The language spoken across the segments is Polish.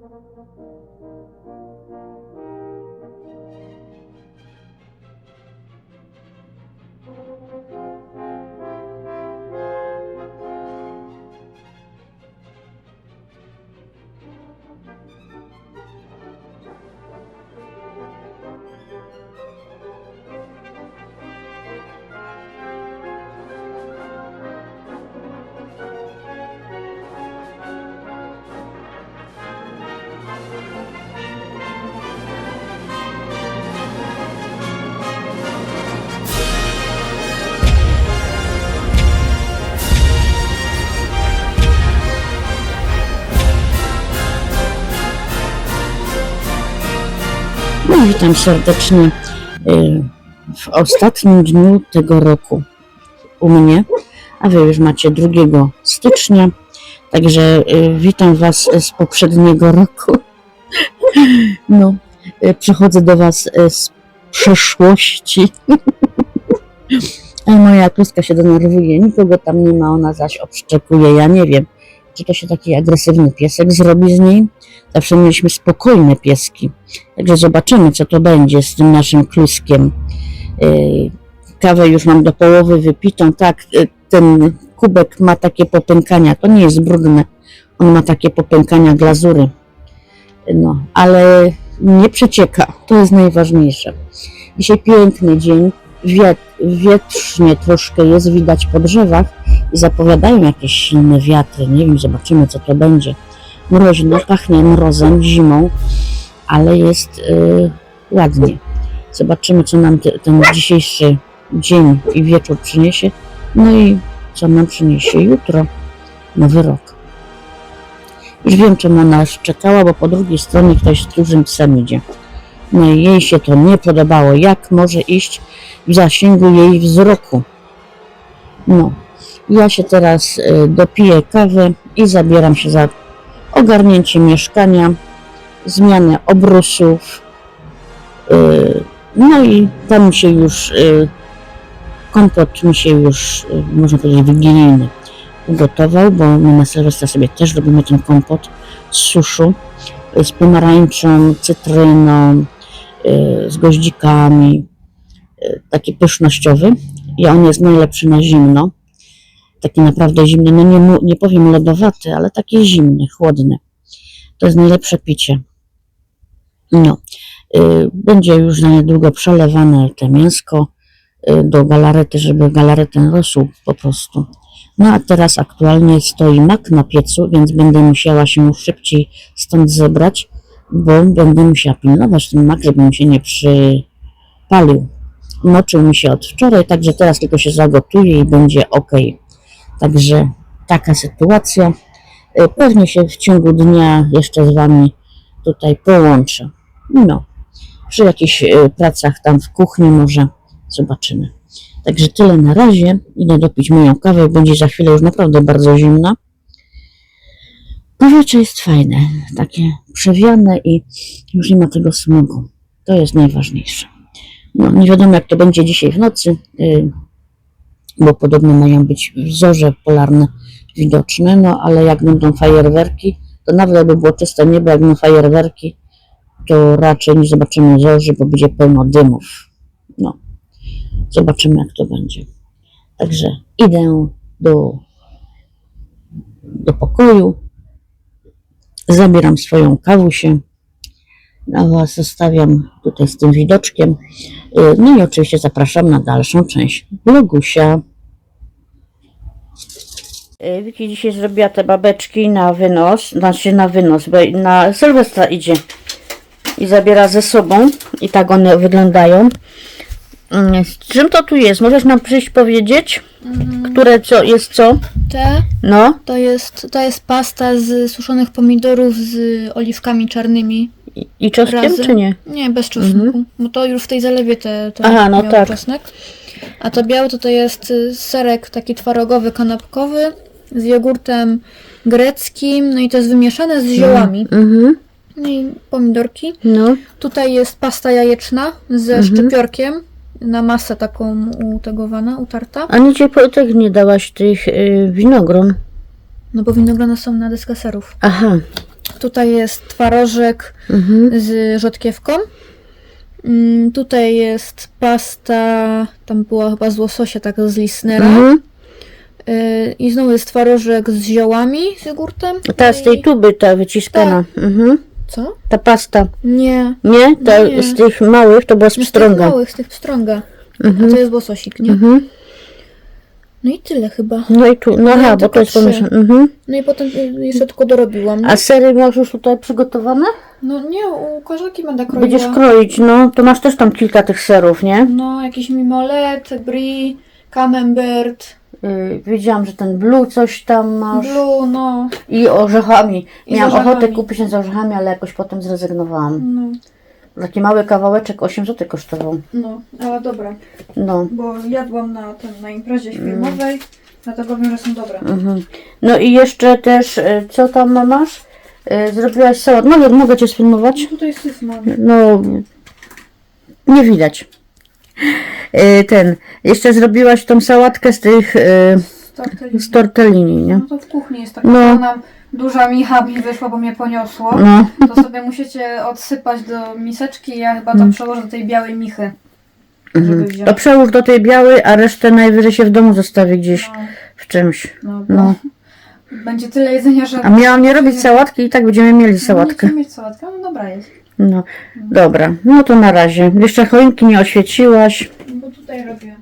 Thank you. Witam serdecznie y, w ostatnim dniu tego roku u mnie, a wy już macie 2 stycznia, także y, witam was z poprzedniego roku. No, y, przychodzę do was z przeszłości. A moja kluska się denerwuje, nikogo tam nie ma, ona zaś obszczekuje, ja nie wiem, czy to się taki agresywny piesek zrobi z niej. Zawsze mieliśmy spokojne pieski. Także zobaczymy, co to będzie z tym naszym kluskiem. Yy, Kawę już mam do połowy wypitą. Tak, yy, ten kubek ma takie popękania. To nie jest brudne. On ma takie popękania glazury. No, ale nie przecieka. To jest najważniejsze. Dzisiaj piękny dzień. Wiet, wietrznie troszkę jest widać po drzewach i zapowiadają jakieś silne wiatry. Nie wiem, zobaczymy, co to będzie. Mroźno, pachnie mrozem, zimą, ale jest y, ładnie. Zobaczymy, co nam te, ten dzisiejszy dzień i wieczór przyniesie. No i co nam przyniesie jutro. Nowy rok. Już wiem, czemu ona szczekała, bo po drugiej stronie ktoś z dużym psem idzie. No i jej się to nie podobało. Jak może iść w zasięgu jej wzroku? No, ja się teraz y, dopiję kawę i zabieram się za ogarnięcie mieszkania, zmianę obrusów. y, No i tam się już y, kompot mi się już, można powiedzieć, wigilijny ugotował, bo my na Sylwestra sobie też robimy ten kompot z suszu, z pomarańczą, cytryną, z goździkami, taki pysznościowy i on jest najlepszy na zimno. Taki naprawdę zimny, no nie, nie powiem lodowaty, ale taki zimny, chłodny. To jest najlepsze picie. No, y, będzie już za niedługo przelewane te mięsko y, do galarety, żeby galaretę rosół po prostu. No a teraz aktualnie stoi mak na piecu, więc będę musiała się szybciej stąd zebrać, bo będę musiała pilnować ten mak, żeby mi się nie przypalił. Moczył mi się od wczoraj, także teraz tylko się zagotuje i będzie ok. Także taka sytuacja. Y, Pewnie się w ciągu dnia jeszcze z Wami tutaj połączę. No, przy jakichś y, pracach tam w kuchni może zobaczymy. Także tyle na razie. Idę dopić moją kawę, będzie za chwilę już naprawdę bardzo zimna. Powietrze jest fajne, takie przewiane i już nie ma tego smogu. To jest najważniejsze. No, nie wiadomo jak to będzie dzisiaj w nocy, y, bo podobno mają być wzorze polarne widoczne, no ale jak będą fajerwerki, to nawet jakby było czyste niebo, jak będą fajerwerki, to raczej nie zobaczymy zorzy, bo będzie pełno dymów. No, zobaczymy jak to będzie. Także idę do, do pokoju, zabieram swoją kawusię, a Was zostawiam tutaj z tym widoczkiem. Y, No i oczywiście zapraszam na dalszą część blogusia. Y, Wiki dzisiaj zrobiła te babeczki na wynos, znaczy na wynos, bo na Sylwestra idzie i zabiera ze sobą i tak one wyglądają. Mm, Z czym to tu jest? Możesz nam przyjść powiedzieć, które co jest co? Te No to jest, to jest pasta z suszonych pomidorów z oliwkami czarnymi. i, i czosnkiem Razem. czy nie? Nie, bez czosnku, bo to już w tej zalewie te, te Aha, no tak. czosnek. A to białe to to jest y, serek taki twarogowy, kanapkowy z jogurtem greckim, no i to jest wymieszane z ziołami. Mhm. No i pomidorki. No. Tutaj jest pasta jajeczna ze Mhm. szczypiorkiem na masę taką utegowana, utarta. A nigdzie po tych nie dałaś tych y, winogron. No bo winogrona są na deskaserów. Aha. Tutaj jest twarożek Mhm. z rzodkiewką. Mm, Tutaj jest pasta, tam była chyba z łososia, tak z Lisnera. Mhm. Y, I znowu jest twarożek z ziołami, z jogurtem. Ta z tej tuby, ta wyciskana. Mhm. Co? Ta pasta. Nie. Nie? Ta Nie. z tych małych to była z Z tych pstrąga. małych, z tych pstrąga. A Mhm. to jest łososik, nie? Mhm. No i tyle chyba. No i tu, no aha, bo tylko to jest trzy. pomieszane. Mhm. No i potem y, jeszcze tylko dorobiłam. A sery masz już tutaj przygotowane? No nie, u koleżanki będę kroiła. Będziesz kroić, no to masz też tam kilka tych serów, nie? No, jakiś mimolet, brie, camembert, Yy, wiedziałam, że ten blue coś tam masz. blue, no. I orzechami. I Miałam orzechami. ochotę kupić z orzechami, ale jakoś potem zrezygnowałam. No, Taki mały kawałeczek 8 zł kosztował. no, ale dobra. No. Bo jadłam na, ten, na imprezie filmowej, dlatego wiem, że są dobre. Mhm. No i jeszcze też, y, co tam masz? Y, Zrobiłaś sałat. Mogę, mogę cię sfilmować? No tutaj syf mam. No, nie widać. Y, Ten, jeszcze zrobiłaś tą sałatkę z tych, y, Tortellini. z tortellini, nie? No to w kuchni jest taka No. no. nam duża micha mi wyszła, bo mnie poniosło. No, To sobie musicie odsypać do miseczki, ja chyba to przełożę do tej białej michy. Żeby mhm. wziąć. to przełóż do tej białej, a resztę najwyżej się w domu zostawi gdzieś No, w czymś. no, bo No. będzie tyle jedzenia, że... A miałam nie robić sałatki i tak będziemy mieli sałatkę. Nie mieć sałatkę, no dobra jest. No, dobra, no to na razie. Jeszcze choinki nie oświeciłaś. No Bo tutaj robię.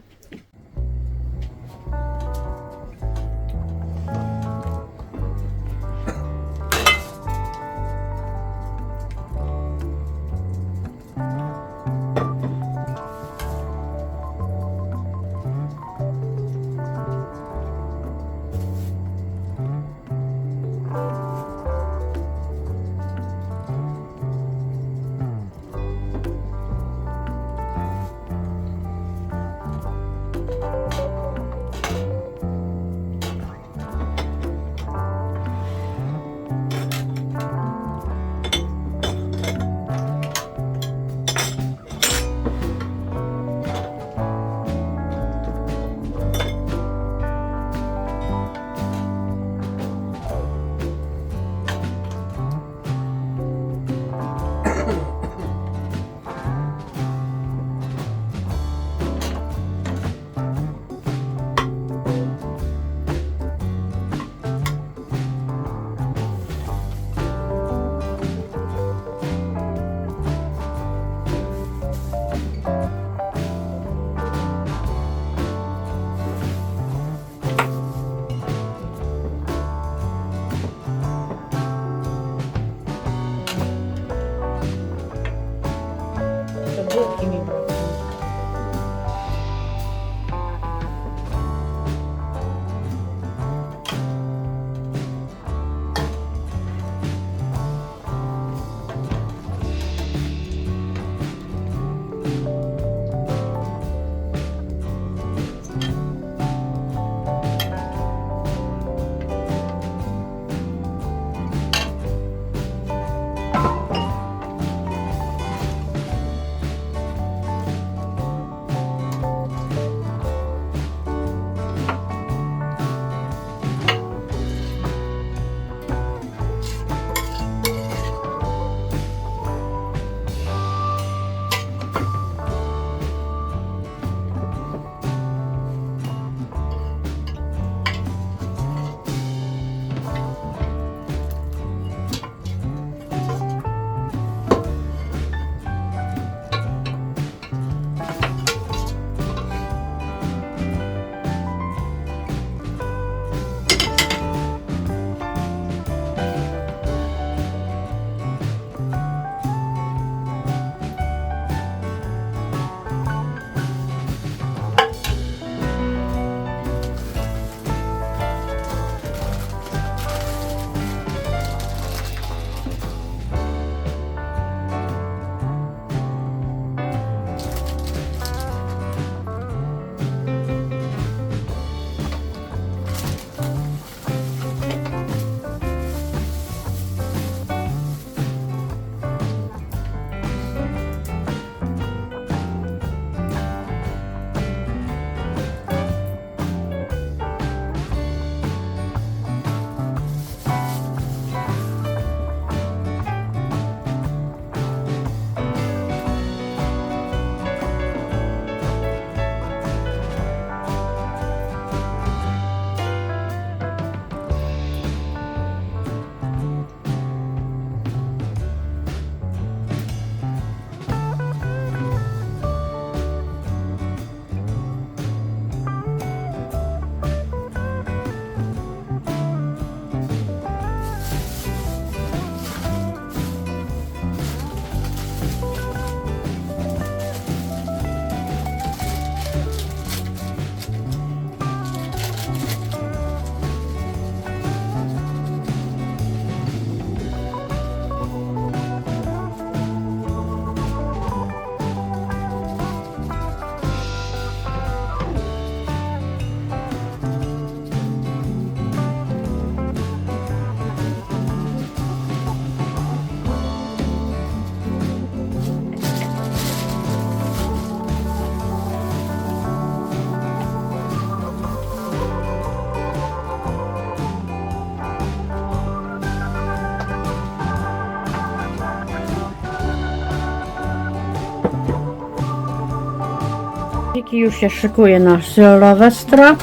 Wiki już się szykuje na Sylwestra.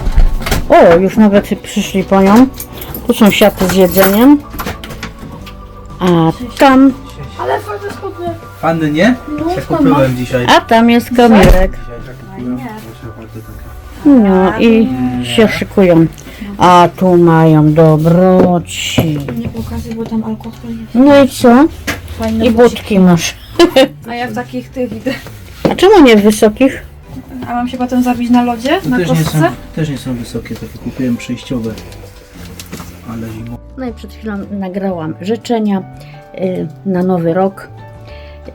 O, już nawet przyszli po nią. Tu są siaty z jedzeniem. A tam, Ale fajne spodnie. Fany nie? No, skąd kupiłem dzisiaj. a tam jest Kamilek. No i się szykują. A tu mają dobroci. Nie pokazuj, bo tam alkohol jest. No i co? Fajne I budki masz. A ja w takich tych idę. A czemu nie w wysokich? A mam się potem zabić na lodzie, No na też, nie są, kostce? też nie są wysokie, takie kupiłem przejściowe. Ale zimą. No i przed chwilą nagrałam życzenia y, na nowy rok,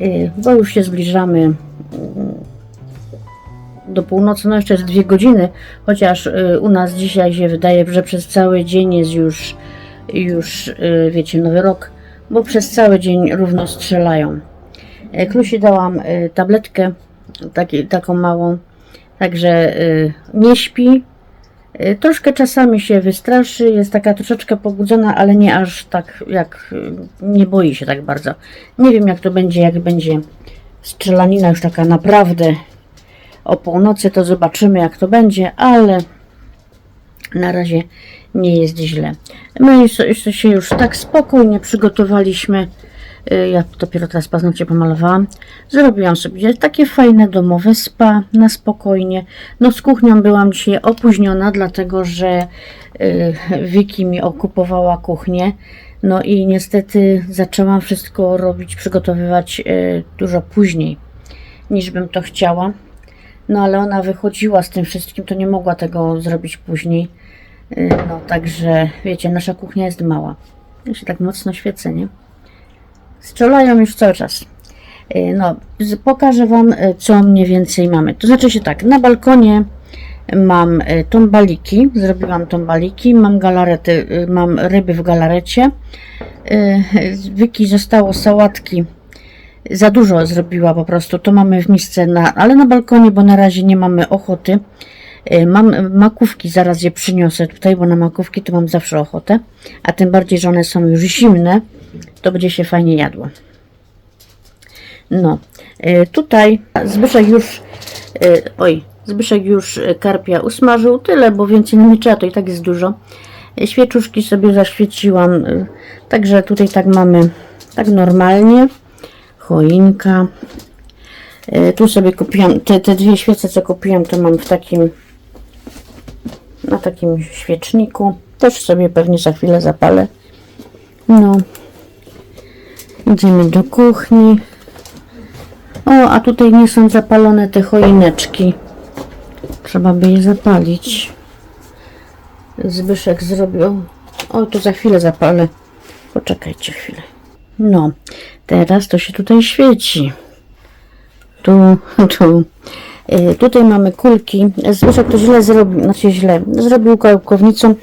y, bo już się zbliżamy y, do północy, no jeszcze jest dwie godziny, chociaż y, u nas dzisiaj się wydaje, że przez cały dzień jest już, już y, wiecie, nowy rok, bo przez cały dzień równo strzelają. Y, Klusi dałam y, tabletkę, taki, taką małą, także y, nie śpi, Y, Troszkę czasami się wystraszy, jest taka troszeczkę pobudzona, ale nie aż tak jak y, nie boi się tak bardzo. Nie wiem jak to będzie, jak będzie strzelanina już taka naprawdę o północy, to zobaczymy jak to będzie, ale na razie nie jest źle. My się już tak spokojnie przygotowaliśmy. Y, Ja dopiero teraz paznokcie pomalowałam. Zrobiłam sobie takie fajne domowe spa na spokojnie. No z kuchnią byłam dzisiaj opóźniona, dlatego że y, Wiki mi okupowała kuchnię. No i niestety zaczęłam wszystko robić, przygotowywać y, dużo później niż bym to chciała. No ale ona wychodziła z tym wszystkim, to nie mogła tego zrobić później. No także wiecie, nasza kuchnia jest mała. Ja się tak mocno świecę, nie? Strzelają już cały czas. Y, No, pokażę Wam, y, co mniej więcej mamy. To znaczy się tak, na balkonie mam y, tombaliki, zrobiłam tombaliki, mam galarety, mam ryby w galarecie. Wiki zostało sałatki. Za dużo zrobiła po prostu, to mamy w misce, na, ale na balkonie, bo na razie nie mamy ochoty. Mam makówki, zaraz je przyniosę tutaj, bo na makówki to mam zawsze ochotę. A tym bardziej, że one są już zimne, to będzie się fajnie jadło. No, y, tutaj Zbyszek już, y, oj, Zbyszek już y, karpia usmażył tyle, bo więcej nie trzeba, to i tak jest dużo. Świeczuszki sobie zaświeciłam, także tutaj tak mamy, tak normalnie. Choinka. Tu sobie kupiłam, te, te dwie świece, co kupiłam, to mam w takim, na takim świeczniku. Też sobie pewnie za chwilę zapalę. No, Idziemy do kuchni. O, a tutaj nie są zapalone te choineczki. Trzeba by je zapalić. Zbyszek zrobił. O, to za chwilę zapalę. Poczekajcie chwilę. No, teraz to się tutaj świeci. Tu, tu. Y, Tutaj mamy kulki. Zbyszek to źle zrobił, znaczy źle. Zrobił kałkownicą.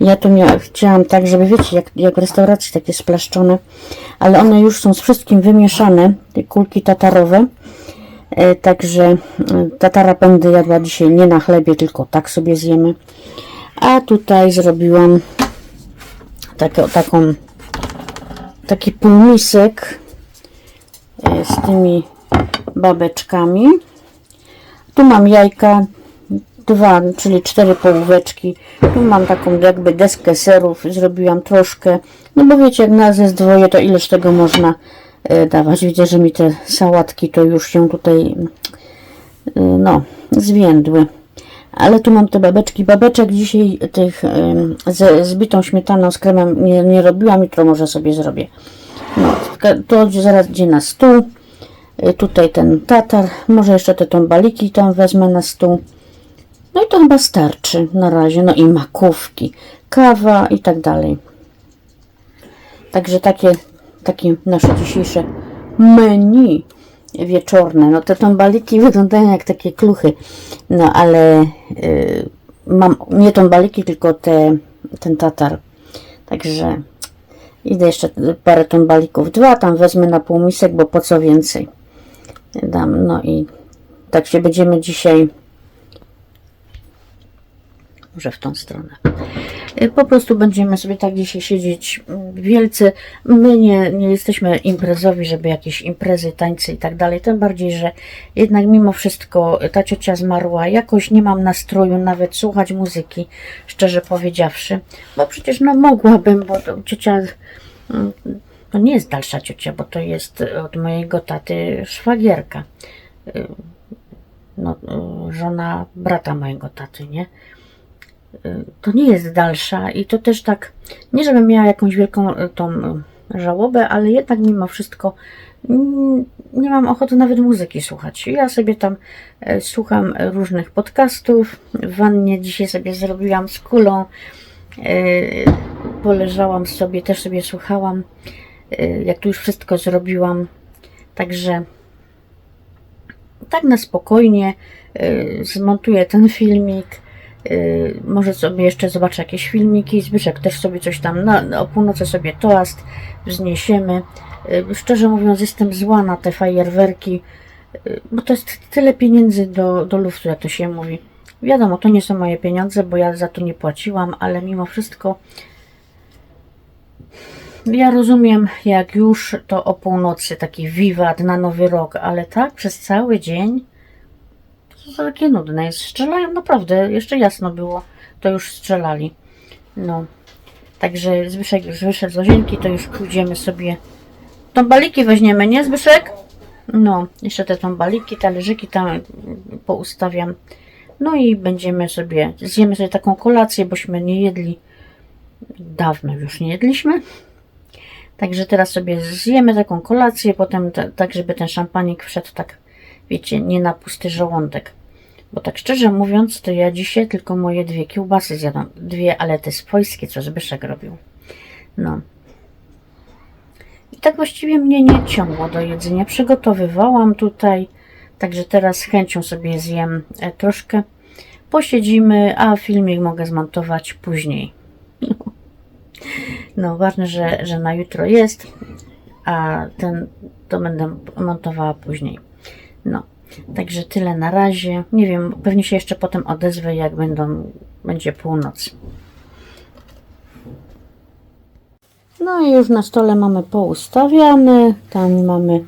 Ja to miałam, chciałam tak, żeby wiecie, jak, jak w restauracji takie splaszczone. Ale one już są z wszystkim wymieszane. Te kulki tatarowe. E, Także e, tatara będę jadła dzisiaj nie na chlebie, tylko tak sobie zjemy. A tutaj zrobiłam takie, taką, taki półmisek e, z tymi babeczkami. Tu mam jajka, dwa, czyli cztery połóweczki. Tu mam taką jakby deskę serów, zrobiłam troszkę. No bo wiecie, jak nas jest dwoje, to ileż tego można e, dawać. Widzę, że mi te sałatki to już się tutaj e, no, zwiędły. Ale tu mam te babeczki. Babeczek dzisiaj tych em, ze zbitą śmietaną z kremem nie, nie robiłam, jutro może sobie zrobię. No, to zaraz idzie na stół. Y, Tutaj ten tatar, może jeszcze te tombaliki tam wezmę na stół. No i to chyba starczy na razie. No i makówki, kawa i tak dalej. Także takie, takie nasze dzisiejsze menu wieczorne. No te tombaliki wyglądają jak takie kluchy. No ale y, mam nie tombaliki, tylko te, ten tatar. Także idę jeszcze parę tombalików. Dwa tam wezmę na półmisek, bo po co więcej dam. No i tak się będziemy dzisiaj może w tą stronę. Y, Po prostu będziemy sobie tak dzisiaj siedzieć mm, wielcy. My nie, nie jesteśmy imprezowi, żeby jakieś imprezy, tańce i tak dalej. Tym bardziej, że jednak mimo wszystko ta ciocia zmarła. Jakoś nie mam nastroju nawet słuchać muzyki, szczerze powiedziawszy. Bo przecież no mogłabym, bo ciocia mm, to nie jest dalsza ciocia, bo to jest od mojego taty szwagierka. Y, No, y, żona brata mojego taty, nie? To nie jest dalsza i to też tak, nie żebym miała jakąś wielką y, tą y, żałobę, ale jednak mimo wszystko nie mam ochoty nawet muzyki słuchać. Ja sobie tam e, słucham różnych podcastów. W wannie dzisiaj sobie zrobiłam z kulą. E, Poleżałam sobie, też sobie słuchałam jak tu już wszystko zrobiłam. Także tak na spokojnie zmontuję ten filmik. Y, Może sobie jeszcze zobaczę jakieś filmiki. Zbyszek też sobie coś tam na, o północy sobie toast wzniesiemy. Y, Szczerze mówiąc, jestem zła na te fajerwerki, y, bo to jest tyle pieniędzy do, do luftu, jak to się mówi. Wiadomo, to nie są moje pieniądze, bo ja za to nie płaciłam, ale mimo wszystko ja rozumiem, jak już to o północy taki wiwat na nowy rok, ale tak przez cały dzień to takie nudne jest. Strzelają naprawdę, jeszcze jasno było, to już strzelali. No, także Zbyszek już wyszedł z łazienki, to już pójdziemy sobie. Tombaliki weźmiemy, nie Zbyszek? No, jeszcze te tombaliki, talerzyki tam poustawiam. No i będziemy sobie, zjemy sobie taką kolację, bośmy nie jedli. Dawno już nie jedliśmy. Także teraz sobie zjemy taką kolację, potem ta, tak, żeby ten szampanik wszedł tak, wiecie, nie na pusty żołądek. Bo tak szczerze mówiąc, to ja dzisiaj tylko moje dwie kiełbasy zjadam. Dwie, ale te swojskie, co Zbyszek robił. No. I tak właściwie mnie nie ciągło do jedzenia. Przygotowywałam tutaj, także teraz z chęcią sobie zjem e, troszkę. Posiedzimy, a filmik mogę zmontować później. No, ważne, że, że na jutro jest, a ten to będę montowała później. No, także tyle na razie. Nie wiem, pewnie się jeszcze potem odezwę, jak będą, będzie północ. No i już na stole mamy poustawiane. Tam mamy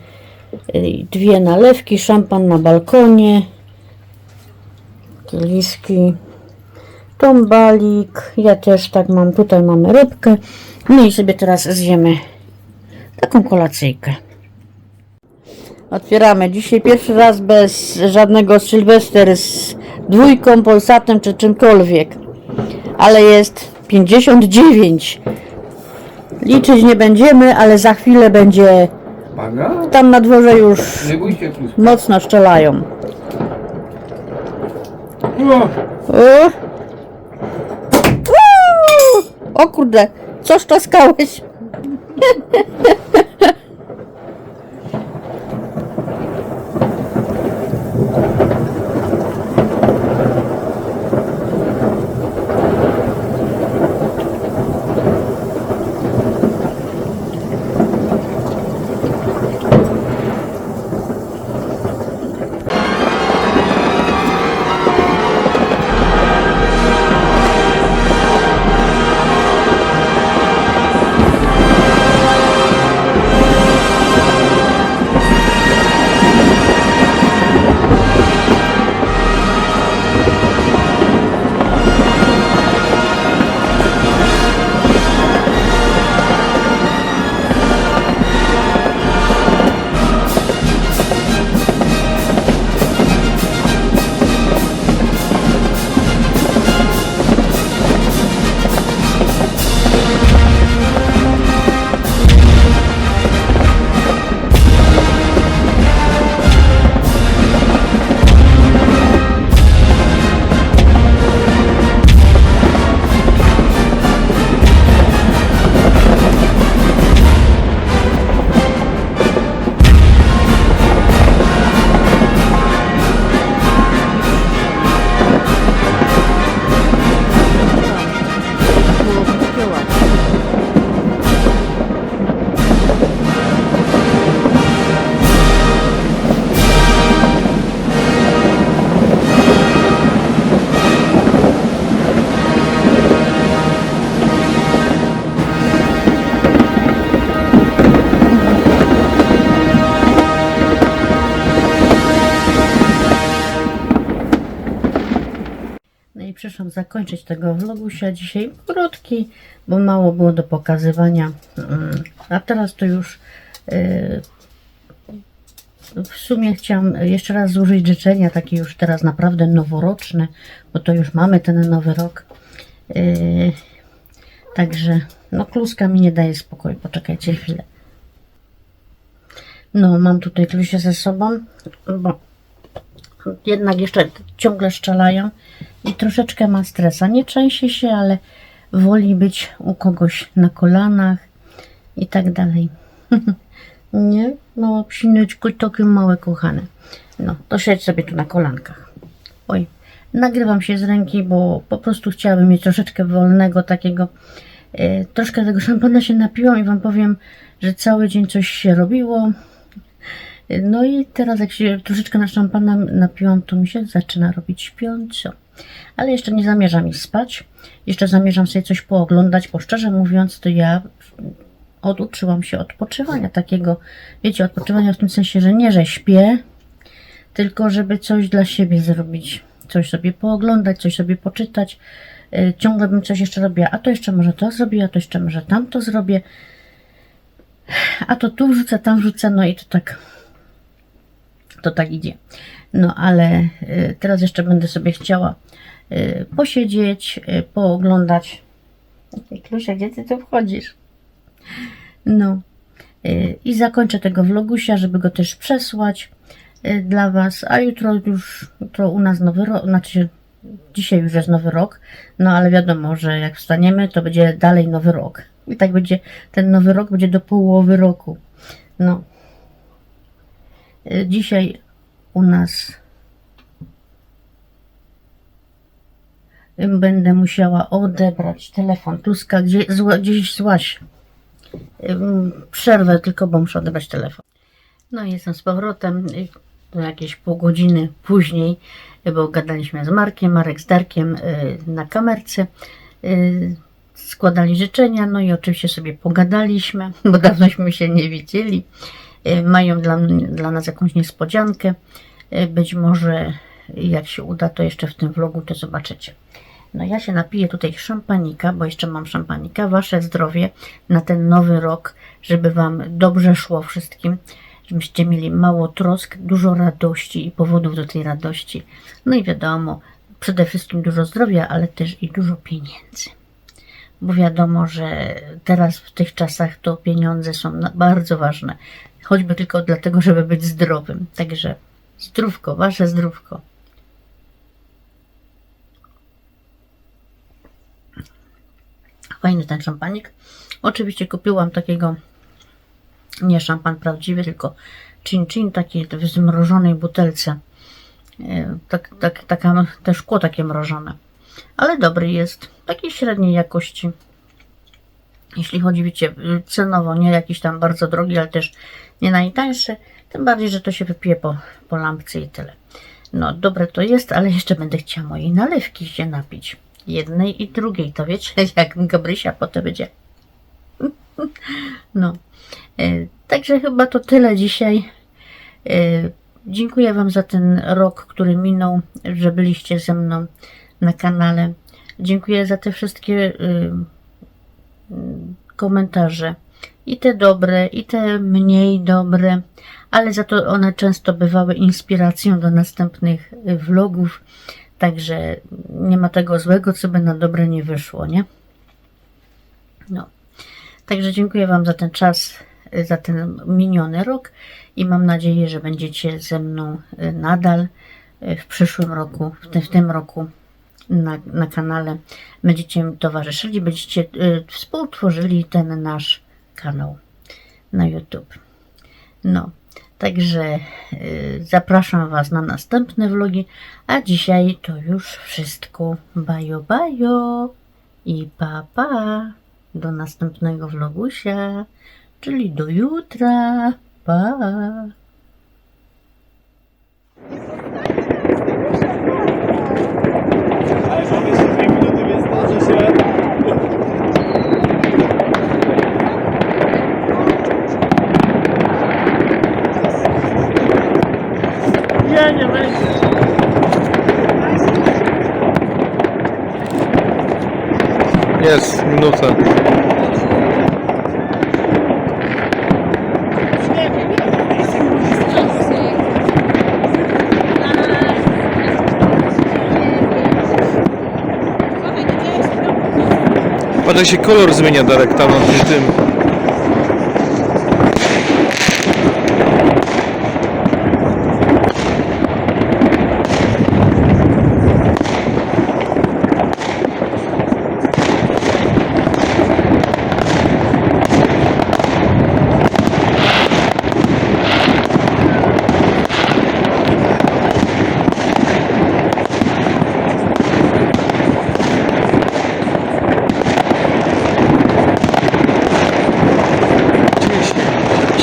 y, dwie nalewki, szampan na balkonie, kieliszki, tombalik. Ja też tak mam. Tutaj mamy rybkę. No i sobie teraz zjemy taką kolacyjkę. Otwieramy. Dzisiaj pierwszy raz bez żadnego Sylwester z dwójką, Polsatem czy czymkolwiek. Ale jest 59. Liczyć nie będziemy, ale za chwilę będzie Pana? tam na dworze już Nie mocno strzelają. O, O, o kurde, co szczaskałeś? zakończyć tego vlogusia dzisiaj krótki, bo mało było do pokazywania. Mm, A teraz to już yy, w sumie chciałam jeszcze raz złożyć życzenia, takie już teraz naprawdę noworoczne, bo to już mamy ten nowy rok. Yy, Także, no kluska mi nie daje spokoju. Poczekajcie chwilę. No, mam tutaj klusie ze sobą, bo jednak jeszcze ciągle szczelają i troszeczkę ma stresa. Nie trzęsie się, ale woli być u kogoś na kolanach i tak dalej. Nie? No, psineczku, takie małe kochane. No, to siedź sobie tu na kolankach. Oj, nagrywam się z ręki, bo po prostu chciałabym mieć troszeczkę wolnego takiego. E, troszkę tego szampana się napiłam i wam powiem, że cały dzień coś się robiło. E, No i teraz jak się troszeczkę na szampana napiłam, to mi się zaczyna robić śpiąco. Ale jeszcze nie zamierzam iść spać. Jeszcze zamierzam sobie coś pooglądać, bo szczerze mówiąc, to ja oduczyłam się odpoczywania takiego, wiecie, odpoczywania w tym sensie, że nie, że śpię, tylko żeby coś dla siebie zrobić, coś sobie pooglądać, coś sobie poczytać. Yy, Ciągle bym coś jeszcze robiła, a to jeszcze może to zrobię, a to jeszcze może tamto zrobię, a to tu wrzucę, tam wrzucę, no i to tak, to tak idzie. No ale yy, teraz jeszcze będę sobie chciała yy, posiedzieć, yy, pooglądać. Klusia, gdzie ty tu wchodzisz? No. Y, I zakończę tego vlogusia, żeby go też przesłać y, dla Was. A jutro już, jutro u nas nowy rok, znaczy dzisiaj już jest nowy rok, no ale wiadomo, że jak wstaniemy, to będzie dalej nowy rok. I tak będzie, ten nowy rok będzie do połowy roku. No. Dzisiaj u nas będę musiała odebrać telefon. Kluska, gdzie, zła, gdzieś złaś. Przerwę tylko, bo muszę odebrać telefon. No i jestem z powrotem. y, jakieś pół godziny później, y, bo gadaliśmy z Markiem, Marek z Darkiem y, na kamerce. Składali życzenia, no i oczywiście sobie pogadaliśmy, bo dawnośmy się nie widzieli. Y, Mają dla, dla nas jakąś niespodziankę. Y, Być może jak się uda, to jeszcze w tym vlogu to zobaczycie. No ja się napiję tutaj szampanika, bo jeszcze mam szampanika. Wasze zdrowie na ten nowy rok, żeby Wam dobrze szło wszystkim, żebyście mieli mało trosk, dużo radości i powodów do tej radości. No i wiadomo, przede wszystkim dużo zdrowia, ale też i dużo pieniędzy. Bo wiadomo, że teraz w tych czasach to pieniądze są bardzo ważne. Choćby tylko dlatego, żeby być zdrowym. Także zdrówko, Wasze zdrówko. Fajny ten szampanik. Oczywiście kupiłam takiego, nie szampan prawdziwy, tylko chin chin, taki w zmrożonej butelce. E, Tak, tak, taka, te szkło takie mrożone. Ale dobry jest, takiej średniej jakości. Jeśli chodzi, wiecie, cenowo, nie jakiś tam bardzo drogi, ale też nie najtańszy. Tym bardziej, że to się wypije po, po lampce i tyle. No, dobre to jest, ale jeszcze będę chciała mojej nalewki się napić. Jednej i drugiej, to wiecie, jak Gabrysia potem będzie. No, e, także chyba to tyle dzisiaj. E, dziękuję Wam za ten rok, który minął, że byliście ze mną na kanale. Dziękuję za te wszystkie y, komentarze. I te dobre, i te mniej dobre, ale za to one często bywały inspiracją do następnych y, vlogów. Także nie ma tego złego, co by na dobre nie wyszło, nie? No. Także dziękuję Wam za ten czas, y, za ten miniony rok i mam nadzieję, że będziecie ze mną y, nadal y, w przyszłym roku, w tym, w tym roku na, na kanale. Będziecie mi towarzyszyli, będziecie y, współtworzyli ten nasz kanał na YouTube. No, także y, zapraszam Was na następne vlogi, a dzisiaj to już wszystko. Bajo, bajo i pa, pa. Do następnego vlogusia, czyli do jutra. Pa. Ale że jeszcze dwie minuty, więc zdąży się. Nie, będzie. Jest, minuta. Patrz się kolor zmienia Darek tam na tym